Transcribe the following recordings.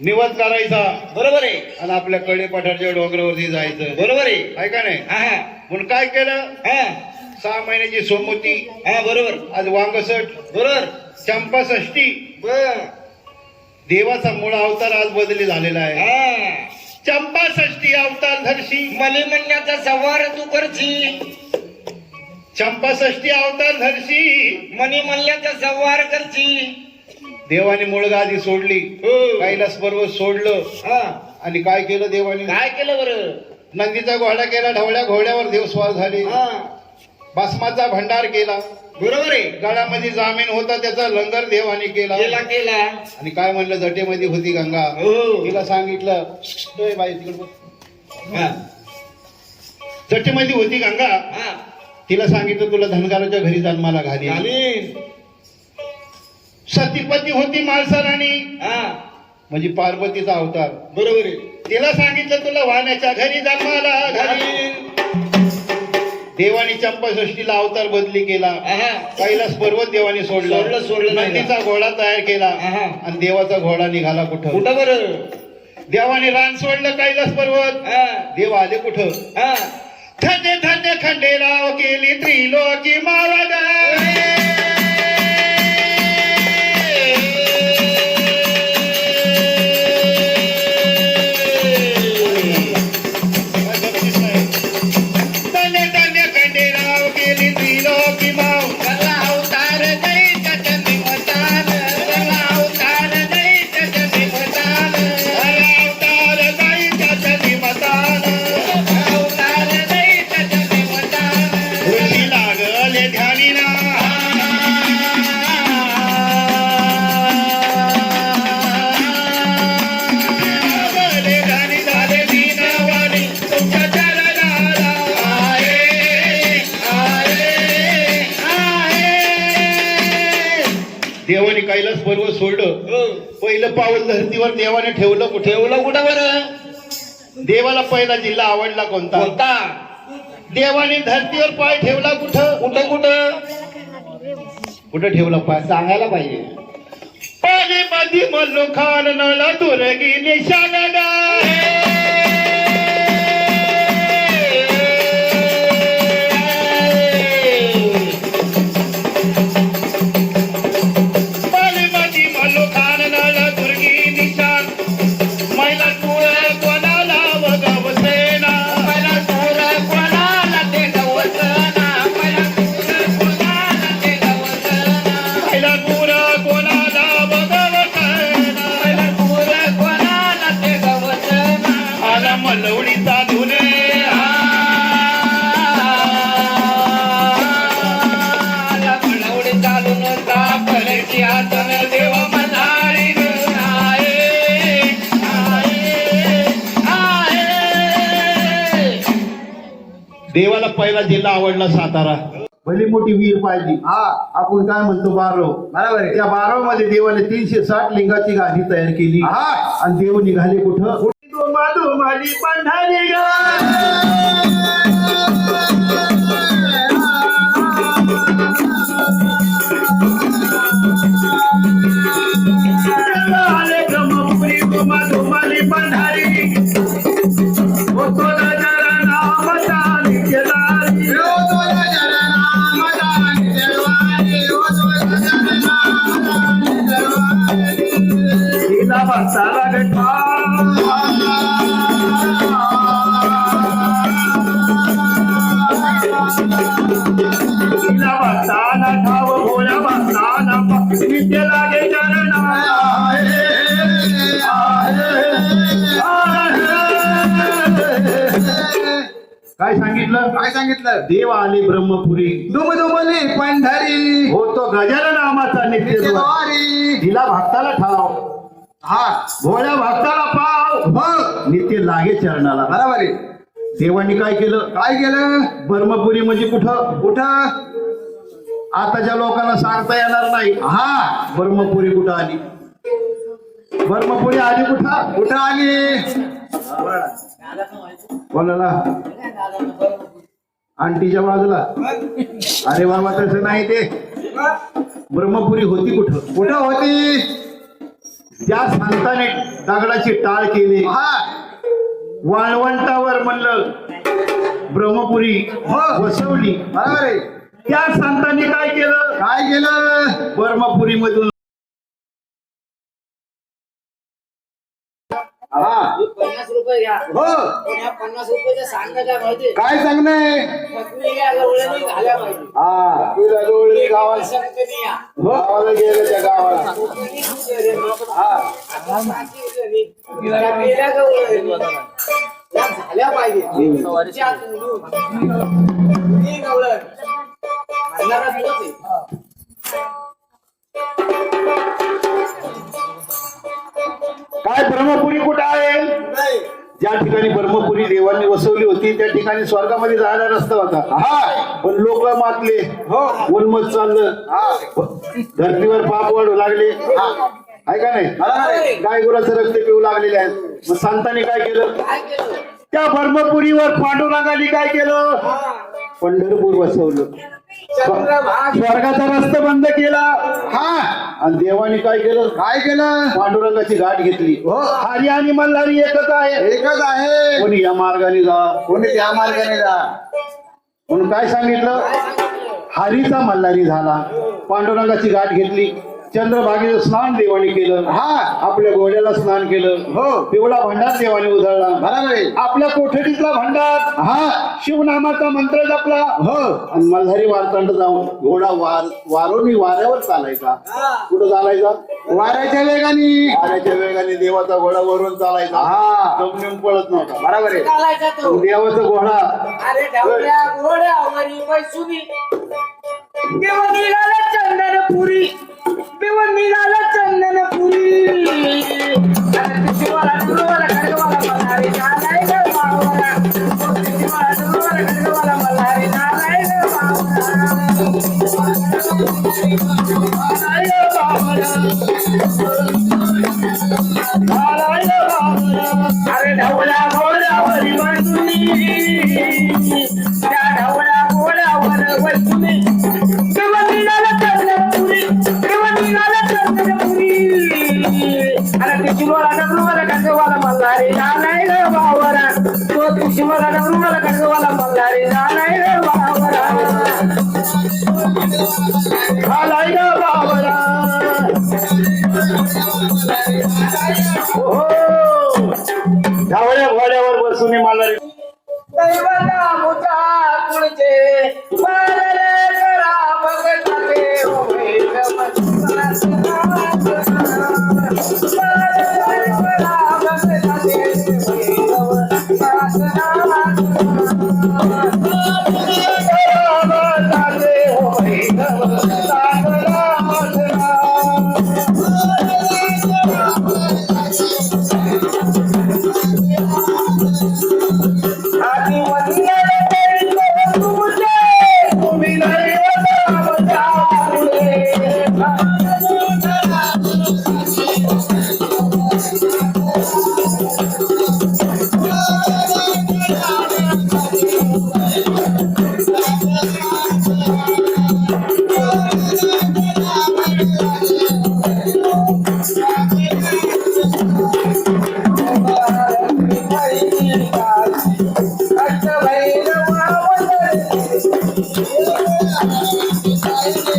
निवद करायचा. बरोबर आहे. आणि आपल्या कडे पठारच्या डोंगरावरती जायचं. बरोबर आहे. आहे का नाही? हा हा. म्हणून काय केलं? हा. सहा महिन्याची सोमवती. हा बरोबर. आज वांगसट. बरोबर. चंपा षष्टी बर. देवाचा मूळ अवतार आज बदली झालेला आहे. हा. चंपा षष्टी अवतार धरशी. मले म्हणण्याचा सवार तू चंपा षष्टी अवतार धरशी. मनी म्हणल्याचा सवार करची देवाने मूळ गादी सोडली हो. कैलास पर्वत सोडलं. हा. आणि काय केलं देवाने? काय केलं बरं? नंदीचा घोडा केला ढवळ्या घोड्यावर देव स्वार झाले. हा. भस्माचा भंडार केला. बरोबर आहे. गळामध्ये जामीन होता त्याचा लंगर देवाने केला. केला केला. आणि काय म्हणलं जटेमध्ये होती गंगा. हो. तिला सांगितलं "ए बाई तिकडे बघ." हा. जटेमध्ये होती गंगा. हा. तिला सांगितलं तुला धनगराच्या घरी जन्माला घाली घालीन. सतीपती होती माळसराणी हा. म्हणजे पार्वतीचा अवतार. बरोबर आहे. तिला सांगितलं तुला वाहण्याच्या घरी जन्माला घालीन देवाने चंपाषष्टीला अवतार बदली केला. हा. कैलास पर्वत देवाने सोडला. सोडलं, सोडलं. नंदीचा घोडा तयार केला. हा. आणि देवाचा घोडा निघाला कुठं? कुठं बरं? देवाने रान सोडलं कैलास पर्वत. हा. देव आले कुठं? धन्य धन्य खंडेराव केली त्रिलोकी मावगा पहिलं पाऊल धरतीवर देवाने ठेवलं कुठे? ठेवलं कुठं बरं देवाला पहिला जिल्हा आवडला कोणता? कोणता? देवाने धरतीवर पाय ठेवला कुठं? कुठं कुठं? कुठं ठेवला पाय? सांगायला पाहिजे. पाणी मध्ये मल्लू खान नळ दुर्गी निशान पाणी पहिला जिल्हा आवडला सातारा. भली मोठी वीर पाहिजे हा आपण काय म्हणतो बारव? बरोबर आहे. त्या बारावमध्ये देवाने तीनशे साठ लिंगाची गादी तयार केली. हा. आणि देव निघाले कुठं? माधू माझी पंढरी ग सांगितलं? काय सांगितलं? देव आले ब्रह्मपुरी. दुम दुमली पंढरी होतो गजानन नामाचा नित्य नित्यद्वारी. तिला भक्ताला ठाव. हा. भोळ्या भक्ताला पाव. मग? नित्य लागे चरणाला. बरोबर आहे. देवानी काय केलं? काय केलं? ब्रह्मपुरी म्हणजे कुठं? कुठं? आताच्या लोकांना सांगता येणार नाही. हा. ब्रह्मपुरी कुठं आली? ब्रह्मपुरी आली कुठं? कुठं आली? कोणाला? आंटीच्या बाजूला. अरे बाबा तसं नाही ते. ब्रह्मपुरी होती कुठं? कुठं होती? त्या संताने दगडाची टाळ केली. हा. वाळवंटावर म्हणलं ब्रह्मपुरी हो. बरोबर आहे. त्या संतांनी काय केलं? काय केलं? ब्रह्मपुरी मधून हा. पन्नास रुपये घ्या. हो. पण या पन्नास रुपयाच्या सांगा काय माहिती? काय सांगणे? पत्नी घ्या गवळणी झाल्या पाहिजे हा गावाला. गावाला गेलं त्या गावाला. झाल्या पाहिजे. गवळण. म्हणणारा तोच आहे. काय ब्रह्मपुरी कुठं आहे? ज्या ठिकाणी ब्रह्मपुरी देवांनी वसवली होती त्या ठिकाणी स्वर्गामध्ये जायला रस्ता होता हा पण लोक मातले हो. उन्मत चाललं. धरतीवर पाप वाढू लागले. आहे का नाही? गाय गुराचं रक्त पिऊ लागलेले आहेत? मग संतांनी काय केलं? त्या ब्रह्मपुरीवर पांडुरंगाने काय केलं? पंढरपूर वसवलं. स्वर्गाचा रस्ता बंद केला. हा. आणि देवाने काय केलं? काय केलं? पांडुरंगाची गाठ घेतली. हो. हरी आणि मल्हारी एकच आहे. एकच आहे. कोणी या मार्गाने जा? कोणी त्या मार्गाने जा? म्हणून काय सांगितलं? हरीचा मल्हारी झाला. पांडुरंगाची गाठ घेतली. चंद्रभागेचं स्नान देवाने केलं. हा. आपल्या घोड्याला स्नान केलं. हो. पिवळा भंडार देवाने उधळला. बरोबर आहे. आपल्या कोठडीतला भंडार. हा. शिवनामाचा मंत्र जपला. हो. आणि मल्हारी वारतंड जाऊन घोडा वार वारोनी वाऱ्यावर चालायचा. कुठं चालायचा? वाऱ्याच्या वेगाने. वाऱ्याच्या वेगाने देवाचा घोडा वरून चालायचा. हा. जमून पळत नव्हता. बरोबर आहे. चालायचा तो. देवाचा घोडा. अरे ढवळ्या घोड्यावरी बैसुनी देव निघाला चंदनपुरी. देव निघाला चंदनपुरी. हो. घोड्यावर बसून मला Jesus Christ.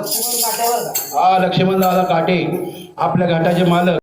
लक्ष्मण काटे हा लक्ष्मण दादा काटे. आपल्या घाटाचे मालक.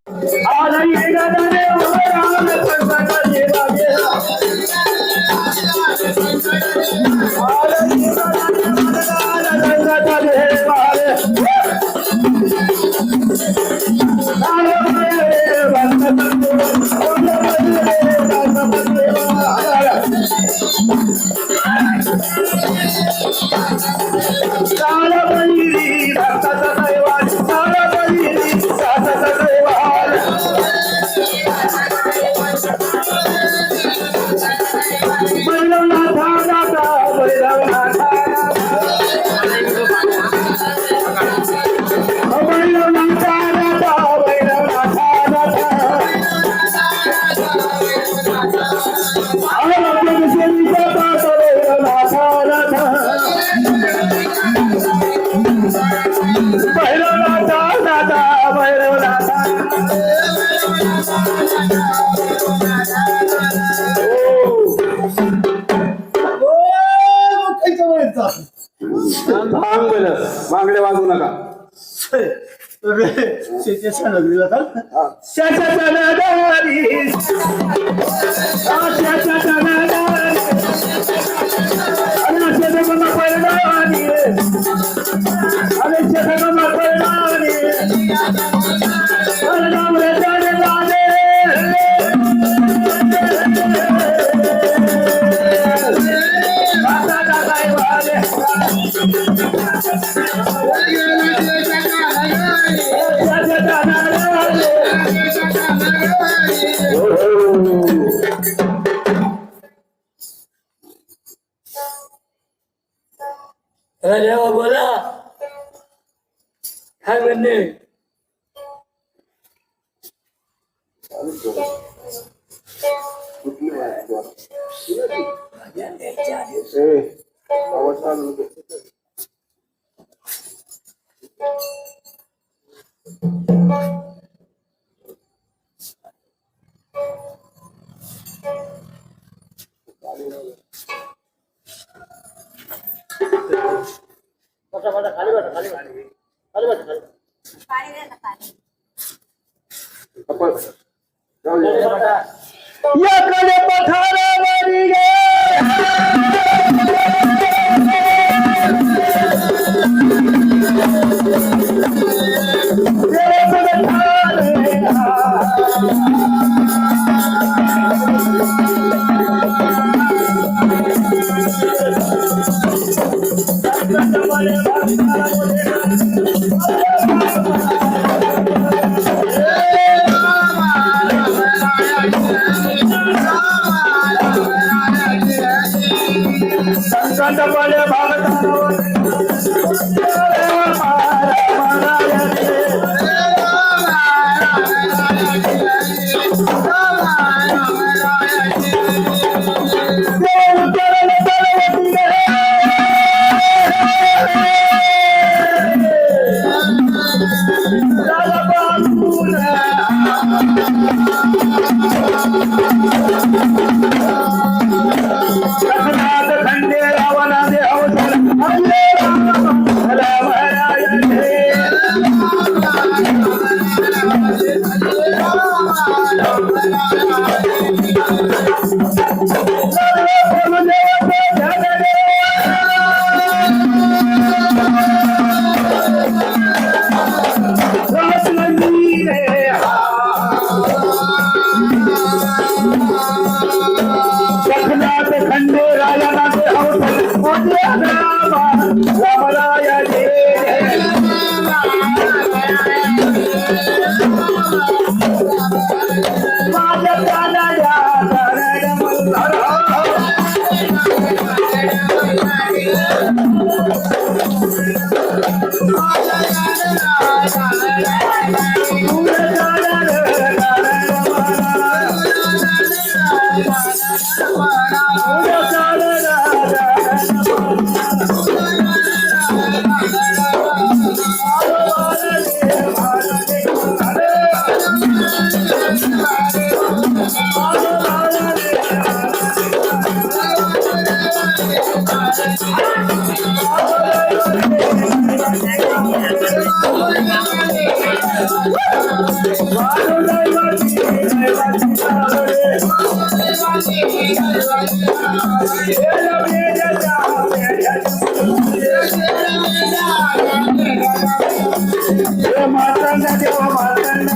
ते सांगितलं जातात शाच्या Evet. Ay, ay, మాట్లాడినా మాట్లాడినా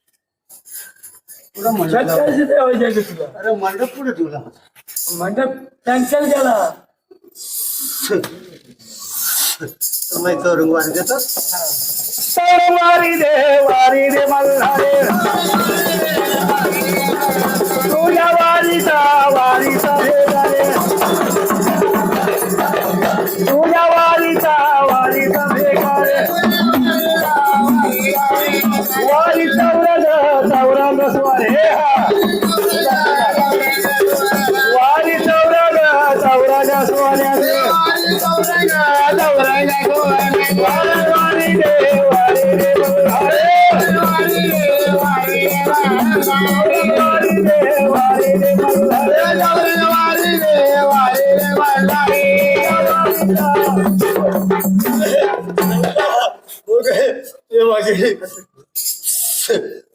मंडप. तुला अरे मंडप पुढे ठेवला मंडप कॅन्सल केला. वारी तर वारी दे वारी दे मल्हारे. तुझ्या वारीचा वारीचा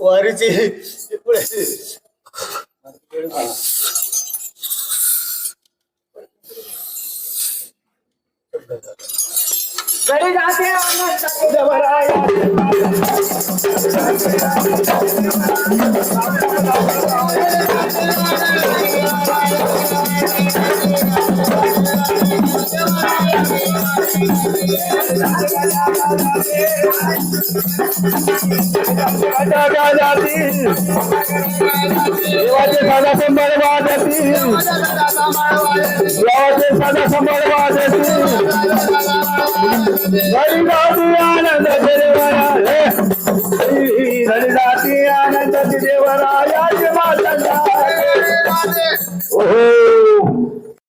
वारीचे पुढे. घरी जाते देवराया राजा देवाचे साधा संभाळ वाजती देवाचे साधा संभाळ घरी जाती आनंद देवरा घरी जाती आनंद